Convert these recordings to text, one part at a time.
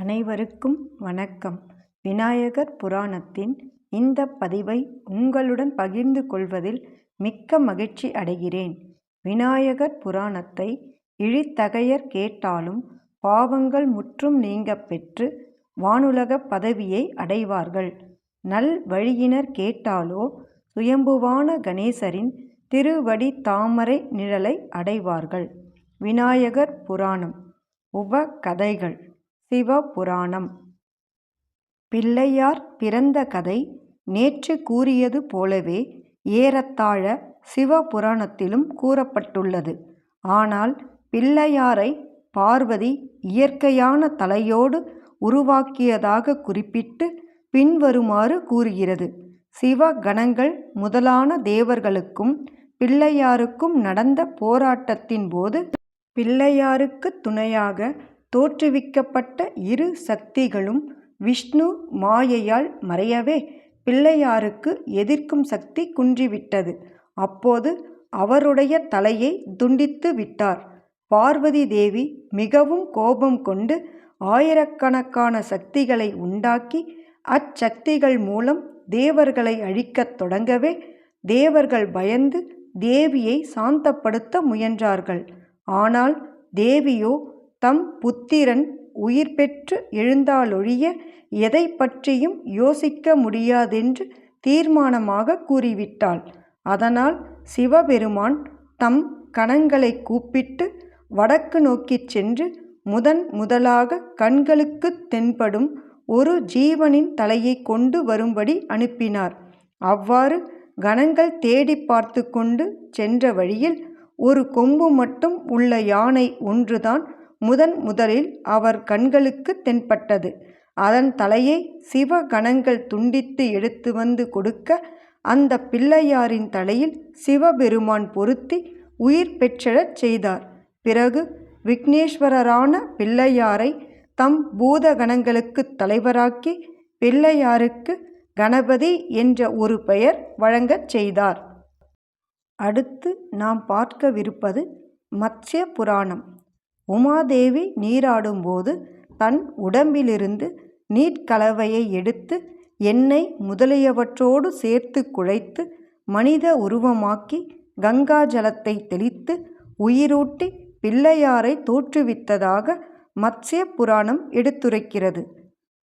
அனைவருக்கும் வணக்கம். விநாயகர் புராணத்தின் இந்த பதிவை உங்களுடன் பகிர்ந்து கொள்வதில் மிக்க மகிழ்ச்சி அடைகிறேன். விநாயகர் புராணத்தை இழித்தகையர் கேட்டாலும் பாவங்கள் முற்றும் நீங்க பெற்று வானுலக பதவியை அடைவார்கள். நல் வழியினர் கேட்டாலோ சுயம்புவான கணேசரின் திருவடி தாமரை நிழலை அடைவார்கள். விநாயகர் புராணம். உப கதைகள். சிவபுராணம் பிள்ளையார் பிறந்த கதை நேற்று கூறியது போலவே ஏறத்தாழ சிவபுராணத்திலும் கூறப்பட்டுள்ளது. ஆனால் பிள்ளையாரை பார்வதி இயற்கையான தலையோடு உருவாக்கியதாக குறிப்பிட்டு பின்வருமாறு கூறுகிறது. சிவகணங்கள் முதலான தேவர்களுக்கும் பிள்ளையாருக்கும் நடந்த போராட்டத்தின் போது பிள்ளையாருக்குத் துணையாக தோற்றுவிக்கப்பட்ட இரு சக்திகளும் விஷ்ணு மாயையால் மறையவே பிள்ளையாருக்கு எதிர்க்கும் சக்தி குன்றிவிட்டது. அப்போது அவருடைய தலையை துண்டித்து விட்டார். பார்வதி தேவி மிகவும் கோபம் கொண்டு ஆயிரக்கணக்கான சக்திகளை உண்டாக்கி அச்சக்திகள் மூலம் தேவர்களை அழிக்கத் தொடங்கவே தேவர்கள் பயந்து தேவியை சாந்தப்படுத்த முயன்றார்கள். ஆனால் தேவியோ தம் புத்திரன் உயிர் பெற்று எழுந்தாலொழிய எதை பற்றியும் யோசிக்க முடியாதென்று தீர்மானமாக கூறிவிட்டாள். அதனால் சிவபெருமான் தம் கணங்களைக் கூப்பிட்டு வடக்கு நோக்கிச் சென்று முதன் முதலாக கண்களுக்குத் தென்படும் ஒரு ஜீவனின் தலையைக் கொண்டு வரும்படி அனுப்பினார். அவ்வாறு கணங்கள் தேடி பார்த்து கொண்டு சென்ற வழியில் ஒரு கொம்பு மட்டும் உள்ள யானை ஒன்றுதான் முதன் முதலில் அவர் கண்களுக்கு தென்பட்டது. அதன் தலையை சிவ கணங்கள் துண்டித்து எடுத்து வந்து கொடுக்க அந்த பிள்ளையாரின் தலையில் சிவபெருமான் பொருத்தி உயிர் பெற்றெழச் செய்தார். பிறகு விக்னேஸ்வரரான பிள்ளையாரை தம் பூதகணங்களுக்குத் தலைவராக்கி பிள்ளையாருக்கு கணபதி என்ற ஒரு பெயர் வழங்கச் செய்தார். அடுத்து நாம் பார்க்கவிருப்பது மத்ய புராணம். உமாதேவி நீராடும்போது தன் உடம்பிலிருந்து நீர்க்கலவையை எடுத்து எண்ணெய் முதலியவற்றோடு சேர்த்து குழைத்து மனித உருவமாக்கி கங்கா ஜலத்தை தெளித்து உயிரூட்டி பிள்ளையாரை தோற்றுவித்ததாக மத்ஸ்ய புராணம் எடுத்துரைக்கிறது.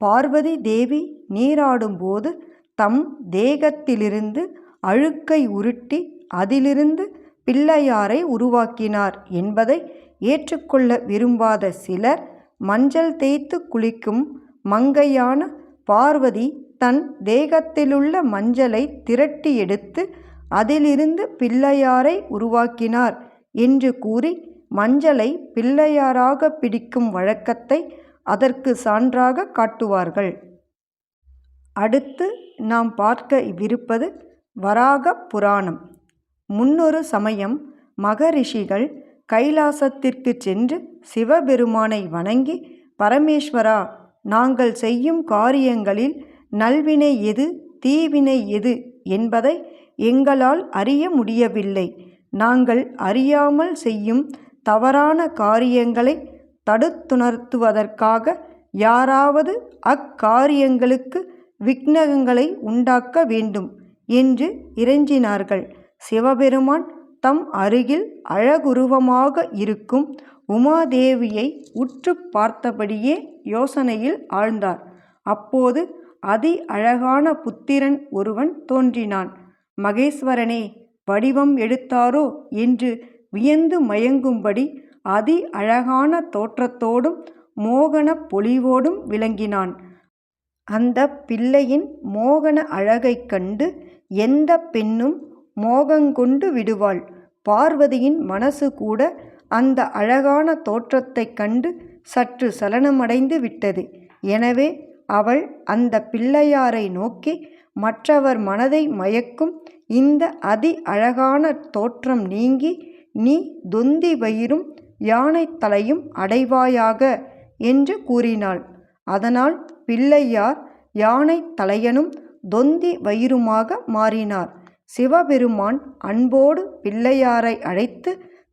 பார்வதி தேவி நீராடும்போது தம் தேகத்திலிருந்து அழுக்கை உருட்டி அதிலிருந்து பிள்ளையாரை உருவாக்கினார் என்பதை ஏற்றுக்கொள்ள விரும்பாத சிலர் மஞ்சள் தேய்த்து குளிக்கும் மங்கையான பார்வதி தன் தேகத்திலுள்ள மஞ்சளை திரட்டி எடுத்து அதிலிருந்து பிள்ளையாரை உருவாக்கினார் என்று கூறி மஞ்சளை பிள்ளையாராக பிடிக்கும் வழக்கத்தை அதற்கு சான்றாக காட்டுவார்கள். அடுத்து நாம் பார்க்கவிருப்பது வராக புராணம். முன்னொரு சமயம் மகரிஷிகள் கைலாசத்திற்குச் சென்று சிவபெருமானை வணங்கி பரமேஸ்வரா நாங்கள் செய்யும் காரியங்களில் நல்வினை எது தீவினை எது என்பதை எங்களால் அறிய முடியவில்லை. நாங்கள் அறியாமல் செய்யும் தவறான காரியங்களை தடுத்துணர்த்துவதற்காக யாராவது அக்காரியங்களுக்கு விக்னகங்களை உண்டாக்க வேண்டும் என்று இறைஞ்சினார்கள். சிவபெருமான் தம் அருகில் அழகுருவமாக இருக்கும் உமாதேவியை உற்றுப் பார்த்தபடியே யோசனையில் ஆழ்ந்தார். அப்போது அதி அழகான புத்திரன் ஒருவன் தோன்றினான். மகேஸ்வரனே வடிவம் எடுத்தாரோ என்று வியந்து மயங்கும்படி அதி அழகான தோற்றத்தோடும் மோகன பொலிவோடும் விளங்கினான். அந்தப் பிள்ளையின் மோகன அழகைக் கண்டு எந்த பெண்ணும் மோகங்கொண்டு விடுவாள். பார்வதியின் மனசு கூட அந்த அழகான தோற்றத்தைக் கண்டு சற்று சலனமடைந்து விட்டது. எனவே அவள் அந்த பிள்ளையாரை நோக்கி மற்றவர் மனதை மயக்கும் இந்த அதி அழகான தோற்றம் நீங்கி நீ தொந்தி வயிறும் யானை தலையும் அடைவாயாக என்று கூறினாள். அதனால் பிள்ளையார் யானை தலையனும் தொந்தி வயிறுமாக மாறினார். சிவபெருமான் அன்போடு பிள்ளையாரை அழைத்து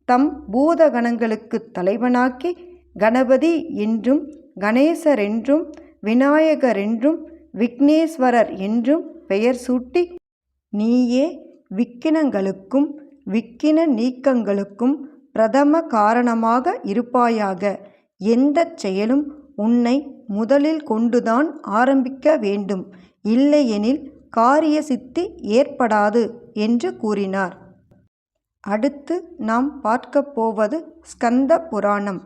தம் பூதகணங்களுக்கு தலைவனாக்கி கணபதி என்றும் கணேசரென்றும் விநாயகரென்றும் விக்னேஸ்வரர் என்றும் பெயர் சூட்டி நீயே விக்கினங்களுக்கும் விக்கின நீக்கங்களுக்கும் பிரதம காரணமாக இருப்பாயாக. எந்த செயலும் உன்னை முதலில் கொண்டுதான் ஆரம்பிக்க வேண்டும். இல்லையெனில் காரிய சித்தி ஏற்படாது என்று கூறினார். அடுத்து நாம் பார்க்கப் போவது ஸ்கந்த புராணம்.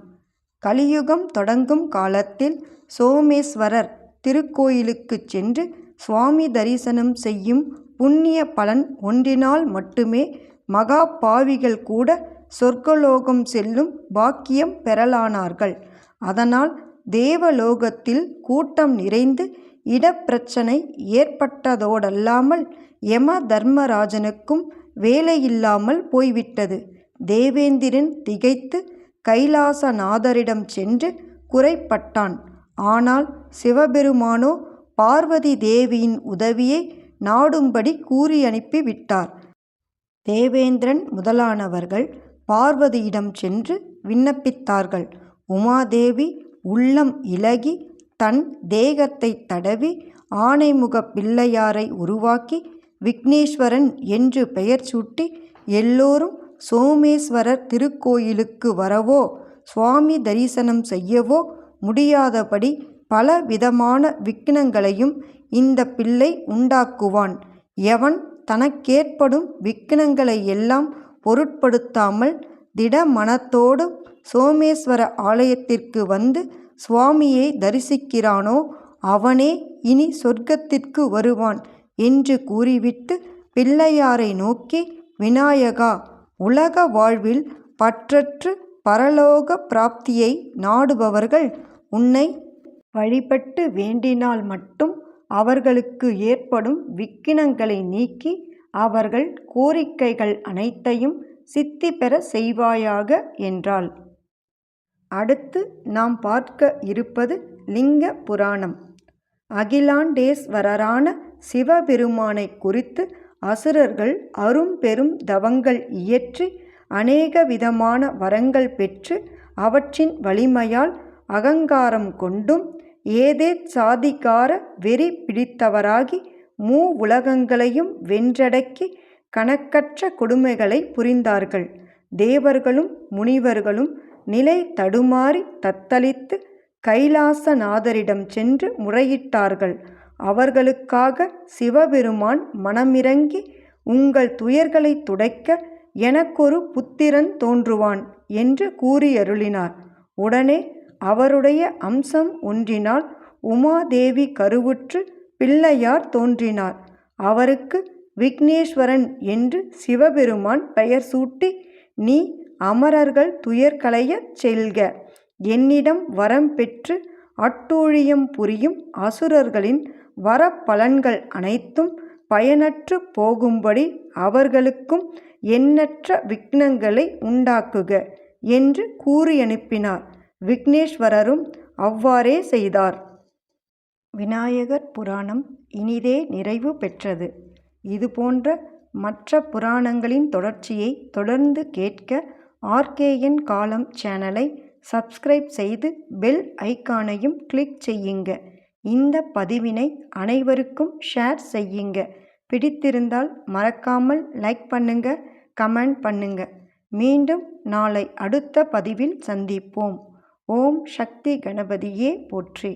கலியுகம் தொடங்கும் காலத்தில் சோமேஸ்வரர் திருக்கோயிலுக்குச் சென்று சுவாமி தரிசனம் செய்யும் புண்ணிய பலன் ஒன்றினால் மட்டுமே மகா பாவிகள் கூட சொர்க்கலோகம் செல்லும் பாக்கியம் பெறலானார்கள். அதனால் தேவலோகத்தில் கூட்டம் நிறைந்து இடப்பிரச்சனை ஏற்பட்டதோடல்லாமல் யம தர்மராஜனுக்கும் வேலையில்லாமல் போய்விட்டது. தேவேந்திரன் திகைத்து கைலாசநாதரிடம் சென்று குறைப்பட்டான் ஆனால் சிவபெருமானோ பார்வதி தேவியின் உதவியை நாடும்படி கூறி அனுப்பி விட்டார். தேவேந்திரன் முதலானவர்கள் பார்வதியிடம் சென்று விண்ணப்பித்தார்கள். உமாதேவி உள்ளம் இலகி தன் தேகத்தை தடவி ஆனைமுக பிள்ளையாரை உருவாக்கி விக்னேஸ்வரன் என்று பெயர் சூட்டி எல்லோரும் சோமேஸ்வரர் திருக்கோயிலுக்கு வரவோ சுவாமி தரிசனம் செய்யவோ முடியாதபடி பல விதமான விக்னங்களையும் இந்த பிள்ளை உண்டாக்குவான். எவன் தனக்கேற்படும் விக்னங்களை எல்லாம் பொருட்படுத்தாமல் திடமனத்தோடு சோமேஸ்வர ஆலயத்திற்கு வந்து சுவாமியை தரிசிக்கிறானோ அவனே இனி சொர்க்கத்திற்கு வருவான் என்று கூறிவிட்டு பிள்ளையாரை நோக்கி விநாயகா உலக வாழ்வில் பற்றற்று பரலோக பிராப்தியை நாடுபவர்கள் உன்னை வழிபட்டு வேண்டினால் மட்டும் அவர்களுக்கு ஏற்படும் விக்கினங்களை நீக்கி அவர்கள் கோரிக்கைகள் அனைத்தையும் சித்தி பெற செய்வாயாக என்றாள். அடுத்து நாம் பார்க்க இருப்பது லிங்க புராணம். அகிலாண்டேஸ்வரரான சிவபெருமானை குறித்து அசுரர்கள் அரும்பெரும் தவங்கள் இயற்றி அநேக விதமான வரங்கள் பெற்று அவற்றின் வலிமையால் அகங்காரம் கொண்டும் ஏதே சாதிகார வெறி பிடித்தவராகி மூ உலகங்களையும் வென்றடக்கி கணக்கற்ற கொடுமைகளை புரிந்தார்கள். தேவர்களும் முனிவர்களும் நிலை தடுமாறி தத்தளித்து கைலாசநாதரிடம் சென்று முறையிட்டார்கள். அவர்களுக்காக சிவபெருமான் மனமிறங்கி உங்கள் துயர்களை துடைக்க எனக்கொரு புத்திரன் தோன்றுவான் என்று கூறியருளினார். உடனே அவருடைய அம்சம் ஒன்றினால் உமாதேவி கருவுற்று பிள்ளையார் தோன்றினார். அவருக்கு விக்னேஸ்வரன் என்று சிவபெருமான் பெயர் சூட்டி நீ அமரர்கள் துயர்களையச் செல்க. என்னிடம் வரம் பெற்று அட்டூழியம் புரியும் அசுரர்களின் வரப்பலன்கள் அனைத்தும் பயனற்று போகும்படி அவர்களுக்கும் எண்ணற்ற விக்னங்களை உண்டாக்குக என்று கூறி அனுப்பினார் விக்னேஸ்வரரும் அவ்வாறே செய்தார். விநாயகர் புராணம் இனிதே நிறைவு பெற்றது. இதுபோன்ற மற்ற புராணங்களின் தொடர்ச்சியை தொடர்ந்து கேட்க ஆர்கேஎன் காலம் சேனலை சப்ஸ்கிரைப் செய்து பெல் ஐக்கானையும் கிளிக் செய்யுங்க. இந்த பதிவினை அனைவருக்கும் ஷேர் செய்யுங்க. பிடித்திருந்தால் மறக்காமல் லைக் பண்ணுங்க கமெண்ட் பண்ணுங்க. மீண்டும் நாளை அடுத்த பதிவில் சந்திப்போம். ஓம் சக்தி கணபதியே போற்றி.